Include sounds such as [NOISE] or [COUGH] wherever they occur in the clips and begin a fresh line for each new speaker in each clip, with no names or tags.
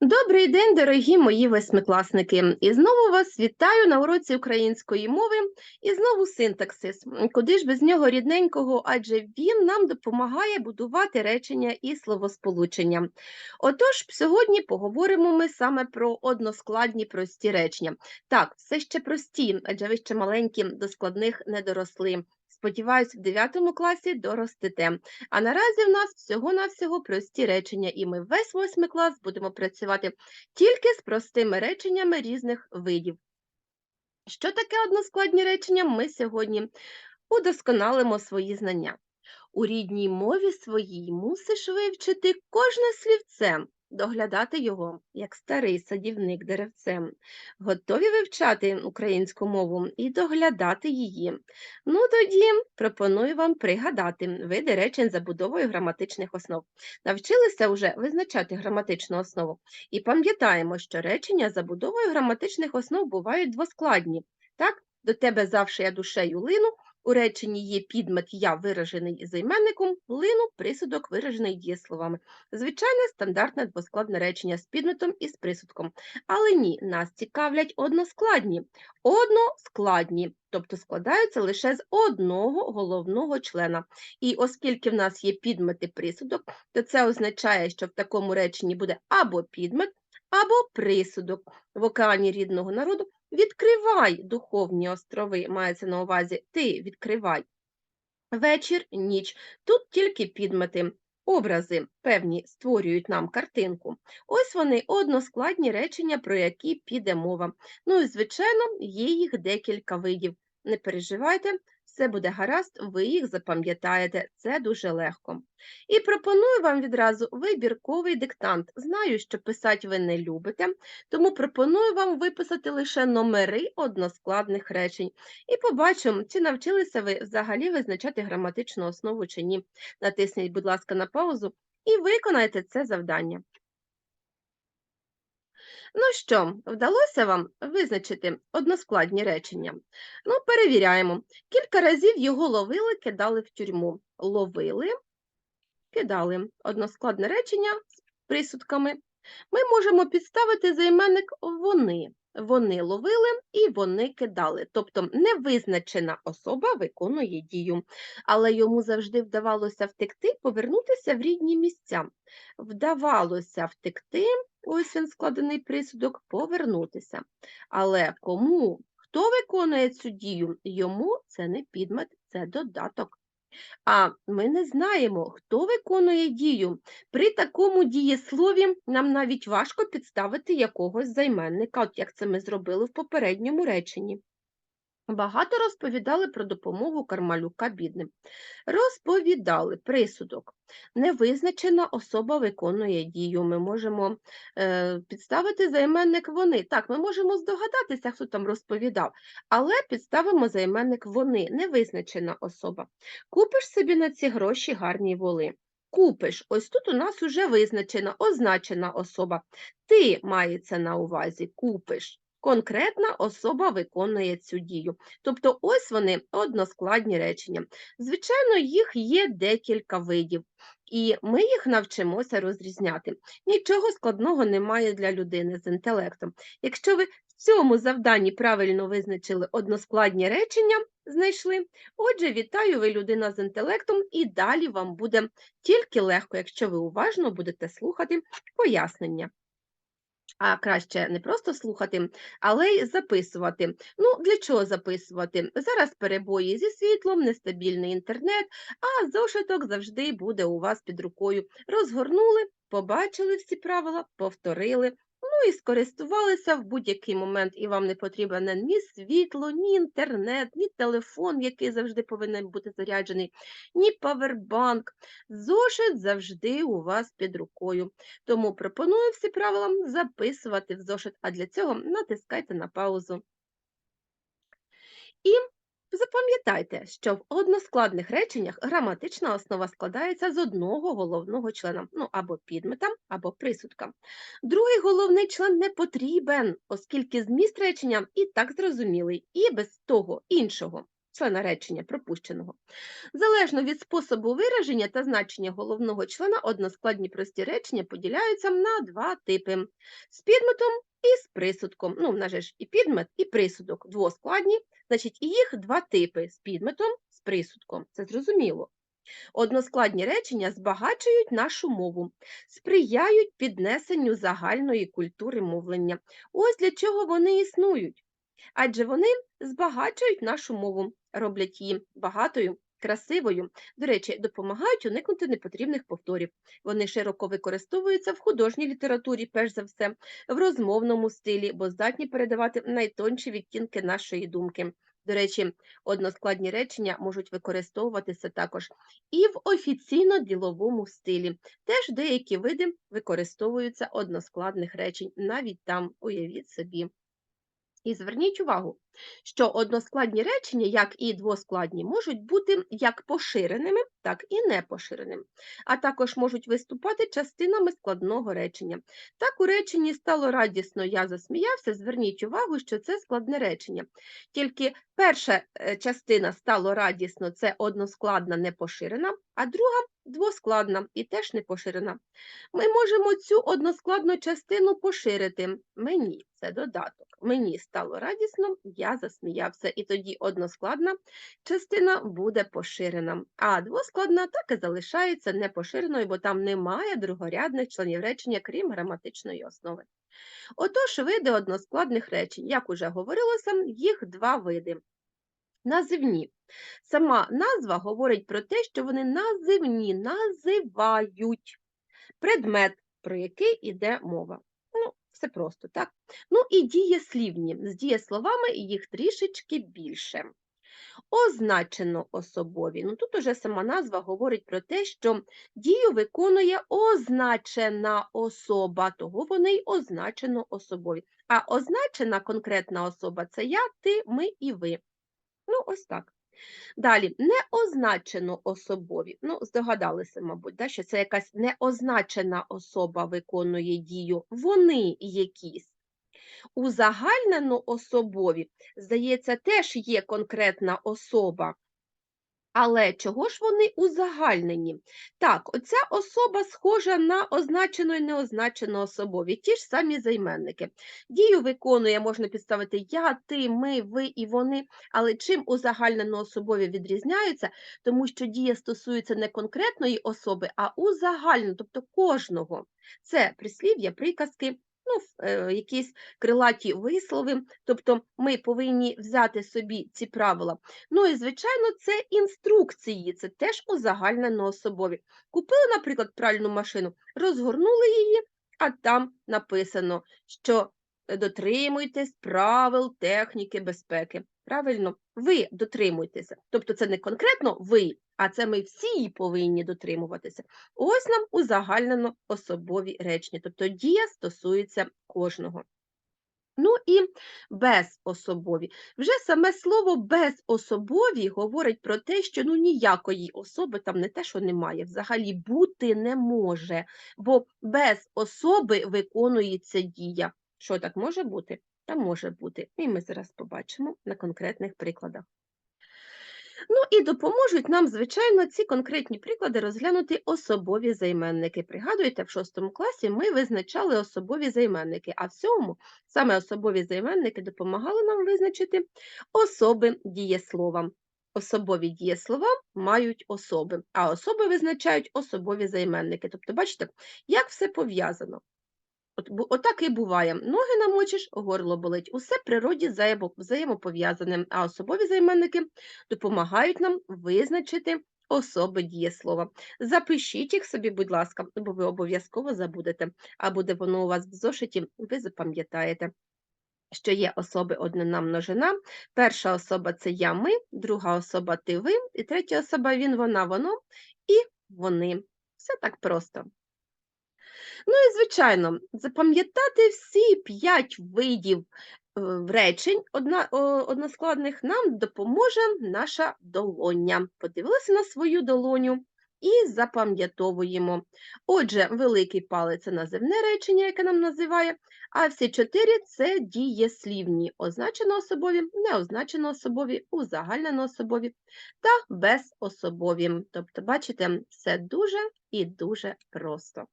Добрий день, дорогі мої восьмикласники! І знову вас вітаю на уроці української мови. І знову синтаксис. Куди ж без нього рідненького, адже він нам допомагає будувати речення і словосполучення. Отож, сьогодні поговоримо ми саме про односкладні прості речення. Так, все ще прості, адже ви ще маленькі до складних не доросли. Сподіваюсь, в 9 класі доростете. А наразі в нас всього-навсього прості речення, і ми весь восьмий клас будемо працювати тільки з простими реченнями різних видів. Що таке односкладні речення? Ми сьогодні удосконалимо свої знання. У рідній мові своїй мусиш вивчити кожне слівце, доглядати його, як старий садівник деревцем. Готові вивчати українську мову і доглядати її. Ну тоді пропоную вам пригадати види речень забудовою граматичних основ. Навчилися вже визначати граматичну основу і пам'ятаємо, що речення забудовою граматичних основ бувають двоскладні. Так, до тебе завше я душею лину, у реченні є підмет я виражений займенником, лину присудок виражений дієсловами. Звичайне стандартне двоскладне речення з підметом і з присудком. Але ні, нас цікавлять односкладні. Односкладні, тобто складаються лише з одного головного члена. І оскільки в нас є підмет і присудок, то це означає, що в такому реченні буде або підмет, або присудок. В океані рідного народу Відкривай духовні острови, мається на увазі ти відкривай. Вечір, ніч. Тут тільки підмети. Образи певні створюють нам картинку. Ось вони односкладні речення, про які піде мова. Ну і, звичайно, є їх декілька видів. Не переживайте, все буде гаразд, ви їх запам'ятаєте, це дуже легко. І пропоную вам відразу вибірковий диктант. Знаю, що писати ви не любите, тому пропоную вам виписати лише номери односкладних речень. І побачимо, чи навчилися ви взагалі визначати граматичну основу чи ні. Натисніть, будь ласка, на паузу і виконайте це завдання. Ну що, вдалося вам визначити односкладні речення? Ну, перевіряємо. Кілька разів його ловили, кидали в тюрму. Ловили, кидали односкладне речення з присудками. Ми можемо підставити займенник вони. Вони ловили і вони кидали. Тобто невизначена особа виконує дію, але йому завжди вдавалося втекти, повернутися в рідні місця. Вдавалося втекти, ось він складений присудок, повернутися. Але кому? Хто виконує цю дію? Йому це не підмет, це додаток. А ми не знаємо, хто виконує дію. При такому дієслові нам навіть важко підставити якогось займенника, от як це ми зробили в попередньому реченні. Багато розповідали про допомогу Кармалюка бідним. Розповідали присудок. Невизначена особа виконує дію. Ми можемо е, підставити займенник вони. Так, ми можемо здогадатися, хто там розповідав, але підставимо займенник вони, невизначена особа. Купиш собі на ці гроші гарні воли. Купиш, ось тут у нас уже визначена, означена особа. Ти мається на увазі, купиш конкретна особа виконує цю дію. Тобто ось вони односкладні речення. Звичайно, їх є декілька видів, і ми їх навчимося розрізняти. Нічого складного немає для людини з інтелектом. Якщо ви в цьому завданні правильно визначили односкладні речення, знайшли, отже, вітаю ви людина з інтелектом, і далі вам буде тільки легко, якщо ви уважно будете слухати пояснення а краще не просто слухати, але й записувати. Ну, для чого записувати? Зараз перебої зі світлом, нестабільний інтернет, а зошиток завжди буде у вас під рукою. Розгорнули, побачили всі правила, повторили, Ну і скористувалися в будь-який момент, і вам не потрібен ні світло, ні інтернет, ні телефон, який завжди повинен бути заряджений, ні павербанк. Зошит завжди у вас під рукою. Тому пропоную всі правила записувати в зошит, а для цього натискайте на паузу. І Запам'ятайте, що в односкладних реченнях граматична основа складається з одного головного члена, ну або підмета, або присудка. Другий головний член не потрібен, оскільки зміст речення і так зрозумілий, і без того іншого члена речення пропущеного. Залежно від способу вираження та значення головного члена, односкладні прості речення поділяються на два типи з підметом і з присудком. Ну, в нас же ж і підмет, і присудок двоскладні, значить, і їх два типи з підметом, з присудком. Це зрозуміло. Односкладні речення збагачують нашу мову, сприяють піднесенню загальної культури мовлення. Ось для чого вони існують. Адже вони збагачують нашу мову, роблять її багатою, красивою. До речі, допомагають уникнути непотрібних повторів. Вони широко використовуються в художній літературі, перш за все, в розмовному стилі, бо здатні передавати найтонші відтінки нашої думки. До речі, односкладні речення можуть використовуватися також і в офіційно-діловому стилі. Теж деякі види використовуються односкладних речень, навіть там, уявіть собі. І зверніть увагу, що односкладні речення, як і двоскладні, можуть бути як поширеними, так і непоширеними, а також можуть виступати частинами складного речення. Так у реченні стало радісно, я засміявся. Зверніть увагу, що це складне речення. Тільки перша е, частина стало радісно, це односкладна, непоширена, а друга двоскладна і теж непоширена. Ми можемо цю односкладну частину поширити. Мені це додаток. Мені стало радісно, я засміявся, і тоді односкладна частина буде поширена, а двоскладна так і залишається непоширеною, бо там немає другорядних членів речення, крім граматичної основи. Отож, види односкладних речень, як уже говорилося, їх два види. Називні. Сама назва говорить про те, що вони називні, називають предмет, про який йде мова. Все просто, так? Ну і дієслівні. З дієсловами їх трішечки більше. Означено особові. Ну тут уже сама назва говорить про те, що дію виконує означена особа, того вони й означено особові. А означена конкретна особа це я, ти, ми і ви. Ну, ось так. Далі, неозначено особові. Ну, здогадалися, мабуть, да, що це якась неозначена особа виконує дію. Вони якісь. Узагальнену особові, здається, теж є конкретна особа. Але чого ж вони узагальнені? Так, оця особа схожа на означену і неозначену особові, ті ж самі займенники. Дію виконує, можна підставити я, ти, ми, ви і вони, але чим узагальнено особові відрізняються, тому що дія стосується не конкретної особи, а узагальнено, тобто кожного. Це прислів'я, приказки, ну, е, якісь крилаті вислови, тобто ми повинні взяти собі ці правила. Ну і, звичайно, це інструкції, це теж узагальнено особові. Купили, наприклад, пральну машину, розгорнули її, а там написано, що дотримуйтесь правил техніки безпеки. Правильно, ви дотримуйтеся. Тобто це не конкретно ви, а це ми всі повинні дотримуватися. Ось нам узагальнено особові речення, тобто дія стосується кожного. Ну і безособові. Вже саме слово безособові говорить про те, що ну ніякої особи там не те, що немає, взагалі бути не може, бо без особи виконується дія. Що так може бути? Та може бути. І ми зараз побачимо на конкретних прикладах. Ну і допоможуть нам, звичайно, ці конкретні приклади розглянути особові займенники. Пригадуєте, в шостому класі ми визначали особові займенники, а в сьому саме особові займенники допомагали нам визначити особи дієслова. Особові дієслова мають особи, а особи визначають особові займенники. Тобто, бачите, як все пов'язано. От, Отак і буває. Ноги намочиш, горло болить. Усе в природі взаємопов'язане, а особові займенники допомагають нам визначити особи дієслова. Запишіть їх собі, будь ласка, бо ви обов'язково забудете, а буде воно у вас в зошиті, ви запам'ятаєте. Що є особи однина множина. Перша особа це я, ми, друга особа ти ви, і третя особа він, вона, воно і вони. Все так просто. Ну і, звичайно, запам'ятати всі п'ять видів е, речень одна, односкладних нам допоможе наша долоня. Подивилися на свою долоню. і запам'ятовуємо. Отже, великий палець це називне речення, яке нам називає, а всі чотири це дієслівні, означено-особові, неозначено-особові, узагальнено-особові та безособові. Тобто, бачите, все дуже і дуже просто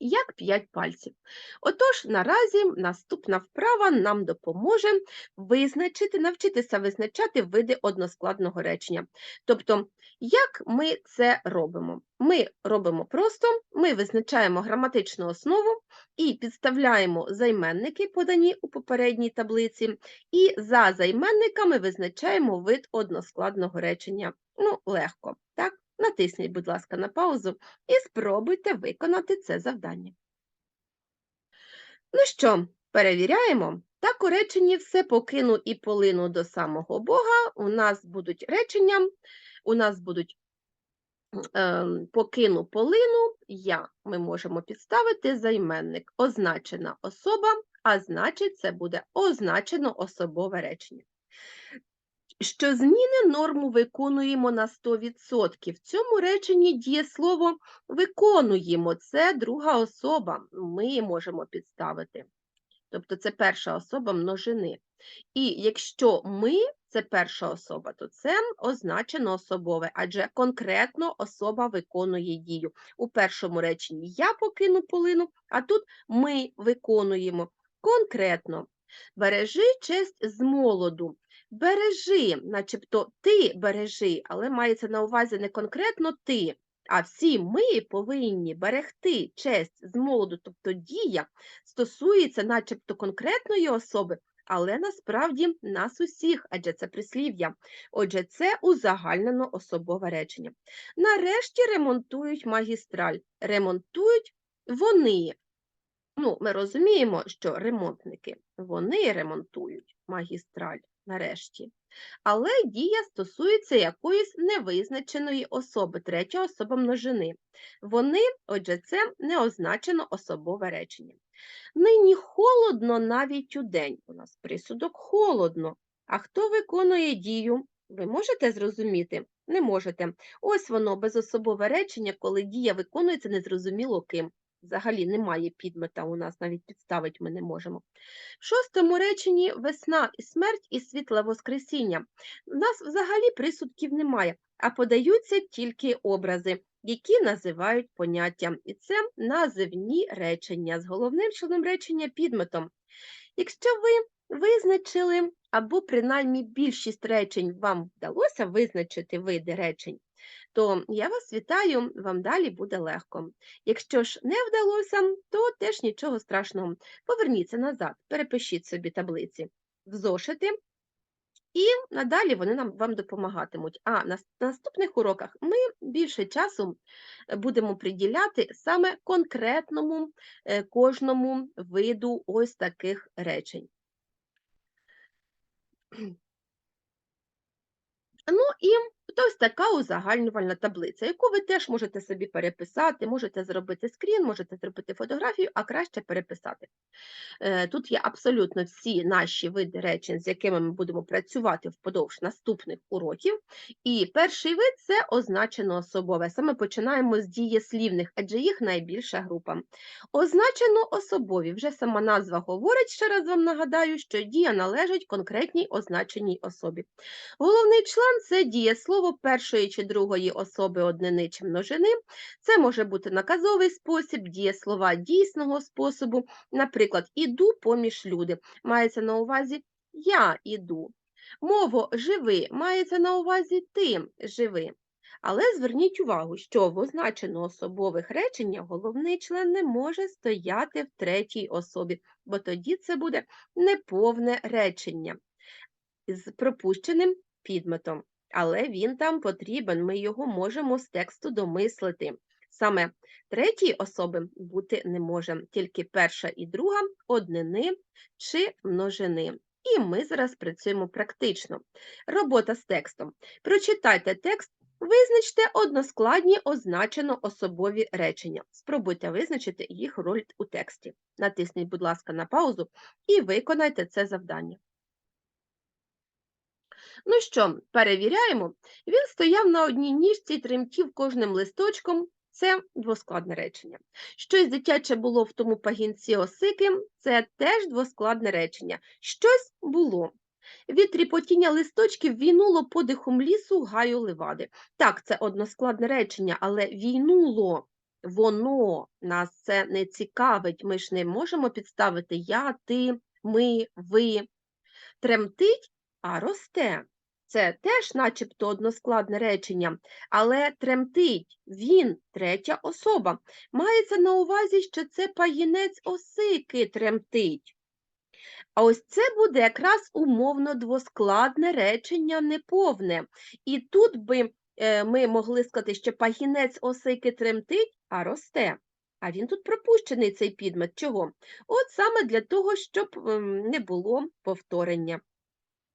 як п'ять пальців. Отож, наразі наступна вправа нам допоможе визначити, навчитися визначати види односкладного речення. Тобто, як ми це робимо? Ми робимо просто, ми визначаємо граматичну основу і підставляємо займенники, подані у попередній таблиці, і за займенниками визначаємо вид односкладного речення. Ну, легко, так? Натисніть, будь ласка, на паузу і спробуйте виконати це завдання. Ну що, перевіряємо. Так у реченні все покину і полину до самого Бога. У нас будуть речення, у нас будуть е, покину полину, я. Ми можемо підставити займенник. Означена особа, а значить, це буде означено особове речення що зміни норму виконуємо на 100%. В цьому реченні дієслово виконуємо, це друга особа, ми можемо підставити. Тобто це перша особа множини. І якщо ми це перша особа, то це означено особове, адже конкретно особа виконує дію. У першому реченні я покину полину, а тут ми виконуємо конкретно. Бережи честь з молоду. Бережи, начебто ти бережи, але мається на увазі не конкретно ти, а всі ми повинні берегти честь з молоду, тобто дія стосується начебто конкретної особи, але насправді нас усіх, адже це прислів'я. Отже, це узагальнено особове речення. Нарешті ремонтують магістраль. Ремонтують вони. Ну, Ми розуміємо, що ремонтники вони ремонтують магістраль нарешті. Але дія стосується якоїсь невизначеної особи, третя особа множини. Вони, отже, це не означено особове речення. Нині холодно навіть у день. У нас присудок холодно. А хто виконує дію? Ви можете зрозуміти? Не можете. Ось воно безособове речення, коли дія виконується незрозуміло ким. Взагалі немає підмета у нас, навіть підставити ми не можемо. В шостому реченні весна і смерть і світле Воскресіння. У нас взагалі присудків немає, а подаються тільки образи, які називають поняттям. І це називні речення з головним членом речення підметом. Якщо ви визначили, або принаймні більшість речень вам вдалося визначити види речень, то я вас вітаю, вам далі буде легко. Якщо ж не вдалося, то теж нічого страшного. Поверніться назад, перепишіть собі таблиці в зошити, і надалі вони нам вам допомагатимуть. А на наступних уроках ми більше часу будемо приділяти саме конкретному е, кожному виду ось таких речень. [CLEARS THROAT] Ну і ось така узагальнювальна таблиця, яку ви теж можете собі переписати, можете зробити скрін, можете зробити фотографію, а краще переписати. Е, тут є абсолютно всі наші види речень, з якими ми будемо працювати впродовж наступних уроків. І перший вид це означено особове. Саме починаємо з дієслівних, адже їх найбільша група. Означено особові, вже сама назва говорить, ще раз вам нагадаю, що дія належить конкретній означеній особі. Головний член це дієслово першої чи другої особи однини чи множини. Це може бути наказовий спосіб, дієслова дійсного способу, наприклад, іду поміж люди. Мається на увазі я іду. Мово живи мається на увазі ти живи. Але зверніть увагу, що в означено особових реченнях головний член не може стояти в третій особі, бо тоді це буде неповне речення з пропущеним підметом. Але він там потрібен, ми його можемо з тексту домислити. Саме третій особи бути не може, тільки перша і друга однини чи множини. І ми зараз працюємо практично. Робота з текстом. Прочитайте текст, визначте односкладні означено особові речення. Спробуйте визначити їх роль у тексті. Натисніть, будь ласка, на паузу і виконайте це завдання. Ну що, перевіряємо. Він стояв на одній ніжці і тремтів кожним листочком. Це двоскладне речення. Щось дитяче було в тому пагінці осики, це теж двоскладне речення. Щось було. Від тріпотіння листочків війнуло подихом лісу гаю левади. Так, це односкладне речення, але війнуло, воно нас це не цікавить. Ми ж не можемо підставити я, ти, ми, ви. Тремтить, а росте. Це теж начебто односкладне речення, але тремтить він третя особа. Мається на увазі, що це паїнець осики тремтить. А ось це буде якраз умовно двоскладне речення неповне. І тут би е, ми могли сказати, що пагінець осики тремтить, а росте. А він тут пропущений цей підмет. Чого? От саме для того, щоб ем, не було повторення.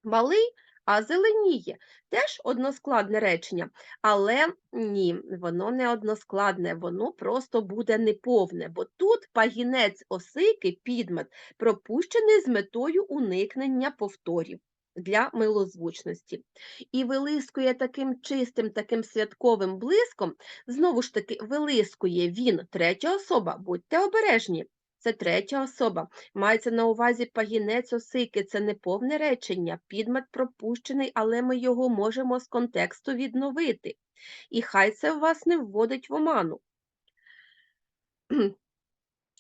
Малий, а зеленіє. Теж односкладне речення, але ні, воно не односкладне, воно просто буде неповне, бо тут пагінець осики, підмет, пропущений з метою уникнення повторів для милозвучності. І вилискує таким чистим, таким святковим блиском, знову ж таки, вилискує він третя особа, будьте обережні. Це третя особа. Мається на увазі пагінець осики, це не повне речення, підмет пропущений, але ми його можемо з контексту відновити. І хай це вас не вводить в оману. [CLEARS THROAT]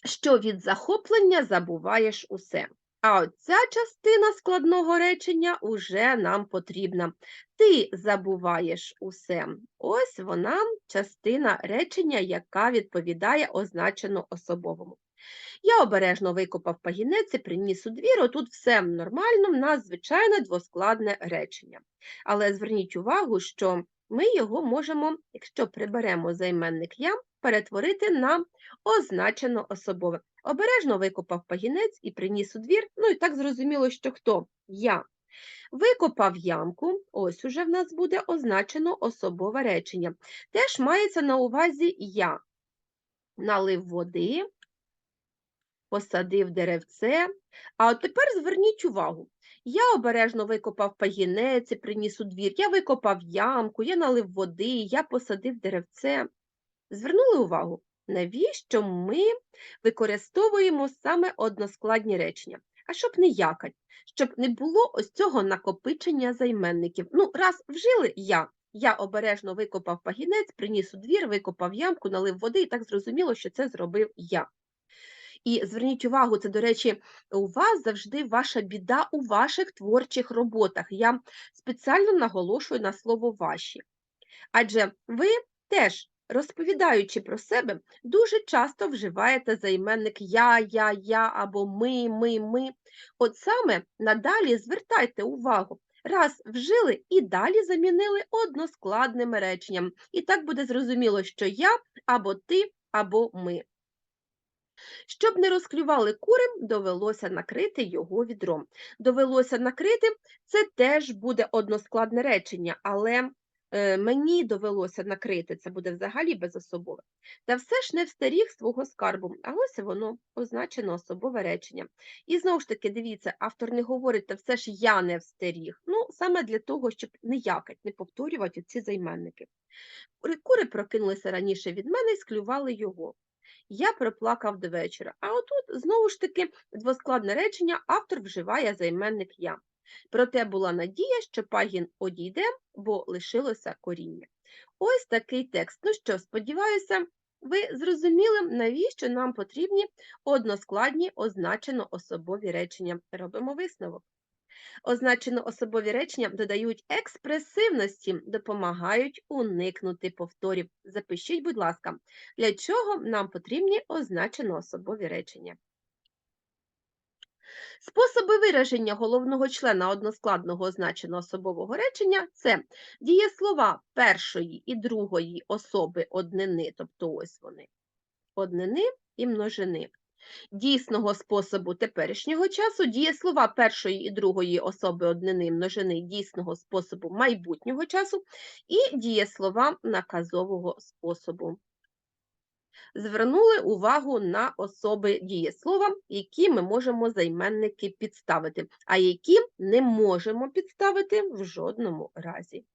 Що від захоплення забуваєш усе. А от ця частина складного речення уже нам потрібна. Ти забуваєш усе. Ось вона частина речення, яка відповідає означено особовому. Я обережно викопав пагінець і приніс у двір. Отут все нормально, в нас звичайне двоскладне речення. Але зверніть увагу, що ми його можемо, якщо приберемо займенник я, перетворити на означено особове. Обережно викопав пагінець і приніс у двір. Ну і так зрозуміло, що хто? Я. Викопав ямку, ось уже в нас буде означено особове речення. Теж мається на увазі я. Налив води, посадив деревце. А от тепер зверніть увагу. Я обережно викопав пагінець і приніс у двір, я викопав ямку, я налив води, я посадив деревце. Звернули увагу, навіщо ми використовуємо саме односкладні речення? А щоб не якать, щоб не було ось цього накопичення займенників. Ну, раз вжили я, я обережно викопав пагінець, приніс у двір, викопав ямку, налив води, і так зрозуміло, що це зробив я. І зверніть увагу, це, до речі, у вас завжди ваша біда у ваших творчих роботах. Я спеціально наголошую на слово ваші. Адже ви теж, розповідаючи про себе, дуже часто вживаєте займенник я, я, я або ми, ми, ми. От саме надалі звертайте увагу. Раз вжили і далі замінили односкладним реченням. І так буде зрозуміло, що я або ти, або ми. Щоб не розклювали кури, довелося накрити його відром. Довелося накрити це теж буде односкладне речення, але е, мені довелося накрити, це буде взагалі безособове. Та все ж не встаріг свого скарбу, а ось воно означено особове речення. І знову ж таки, дивіться, автор не говорить, та все ж я не встаріг. Ну, саме для того, щоб не якать, не повторювати ці займенники. Кури прокинулися раніше від мене і склювали його я проплакав до вечора. А отут, знову ж таки, двоскладне речення автор вживає займенник я. Проте була надія, що пагін одійде, бо лишилося коріння. Ось такий текст. Ну що, сподіваюся, ви зрозуміли, навіщо нам потрібні односкладні означено особові речення. Робимо висновок. Означено особові речення додають експресивності, допомагають уникнути повторів. Запишіть, будь ласка, для чого нам потрібні означено особові речення. Способи вираження головного члена односкладного означеного особового речення це дієслова першої і другої особи однини, тобто ось вони, однини і множини дійсного способу теперішнього часу, дієслова першої і другої особи однини множини дійсного способу майбутнього часу і дієслова наказового способу. звернули увагу на особи дієслова, які ми можемо займенники підставити, а які не можемо підставити в жодному разі.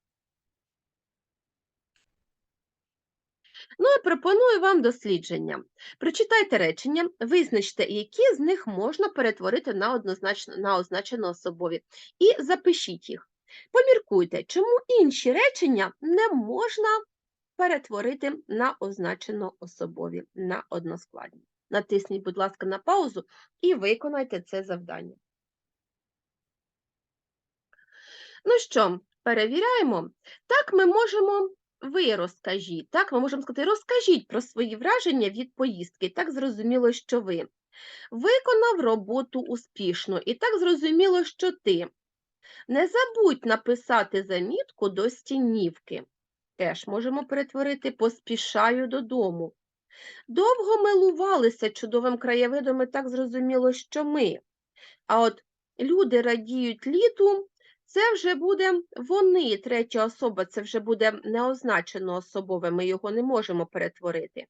Ну, і пропоную вам дослідження. Прочитайте речення, визначте, які з них можна перетворити на, однозначно, на означено особові, і запишіть їх. Поміркуйте, чому інші речення не можна перетворити на означено особові, на односкладні. Натисніть, будь ласка, на паузу і виконайте це завдання. Ну що, перевіряємо. Так, ми можемо, ви розкажіть, так, ми можемо сказати, розкажіть про свої враження від поїздки. Так зрозуміло, що ви. Виконав роботу успішно, і так зрозуміло, що ти. Не забудь написати замітку до стінівки. Теж можемо перетворити поспішаю додому. Довго милувалися чудовим краєвидом, і так зрозуміло, що ми. А от люди радіють літу, це вже буде вони, третя особа, це вже буде неозначено особове, ми його не можемо перетворити.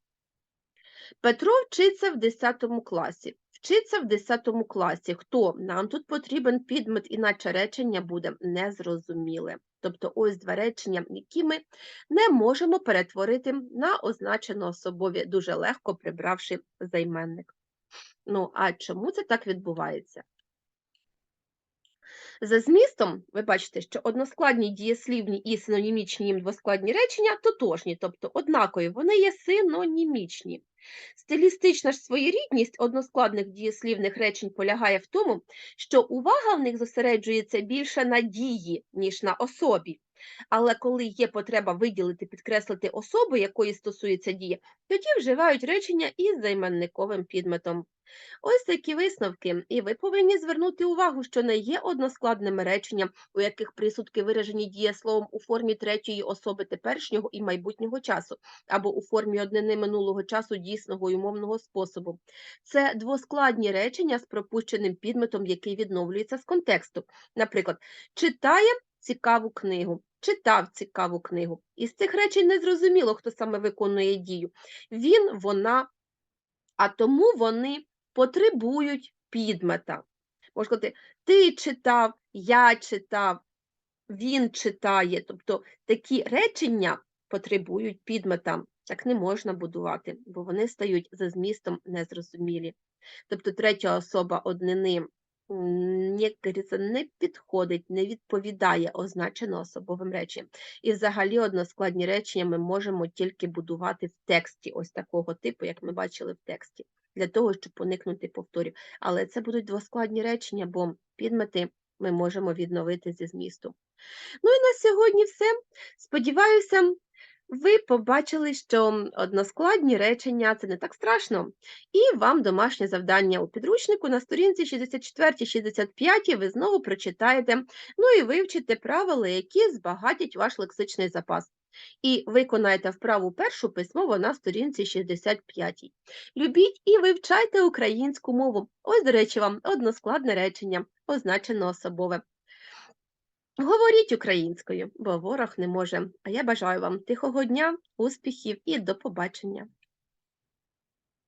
Петро вчиться в 10 класі. Вчиться в 10 класі. Хто? Нам тут потрібен підмет, іначе речення буде незрозуміле. Тобто ось два речення, які ми не можемо перетворити на означено особові, дуже легко прибравши займенник. Ну, а чому це так відбувається? За змістом, ви бачите, що односкладні дієслівні і синонімічні їм двоскладні речення тотожні, тобто однакові, вони є синонімічні. Стилістична ж своєрідність односкладних дієслівних речень полягає в тому, що увага в них зосереджується більше на дії, ніж на особі. Але коли є потреба виділити, підкреслити особу, якої стосується дія, тоді вживають речення із займенниковим підметом. Ось такі висновки, і ви повинні звернути увагу, що не є односкладними реченням, у яких присудки виражені дієсловом у формі третьої особи теперішнього і майбутнього часу, або у формі однини минулого часу дійсного і мовного способу. Це двоскладні речення з пропущеним підметом, який відновлюється з контексту. Наприклад, читає цікаву книгу, читав цікаву книгу. Із цих речень не зрозуміло, хто саме виконує дію. Він, вона, а тому вони потребують підмета. Можна сказати, ти читав, я читав, він читає. Тобто такі речення потребують підмета. Так не можна будувати, бо вони стають за змістом незрозумілі. Тобто третя особа однини говориться, не підходить, не відповідає означено особовим реченням. І взагалі односкладні речення ми можемо тільки будувати в тексті, ось такого типу, як ми бачили в тексті, для того, щоб уникнути повторів. Але це будуть двоскладні речення, бо підмети ми можемо відновити зі змісту. Ну і на сьогодні все. Сподіваюся, ви побачили, що односкладні речення це не так страшно, і вам домашнє завдання у підручнику на сторінці 64-65 ви знову прочитаєте, ну і вивчите правила, які збагатять ваш лексичний запас. І виконайте вправу першу письмово на сторінці 65. Любіть і вивчайте українську мову. Ось, до речі, вам односкладне речення, означено особове. Говоріть українською, бо ворог не може. А я бажаю вам тихого дня, успіхів і до побачення!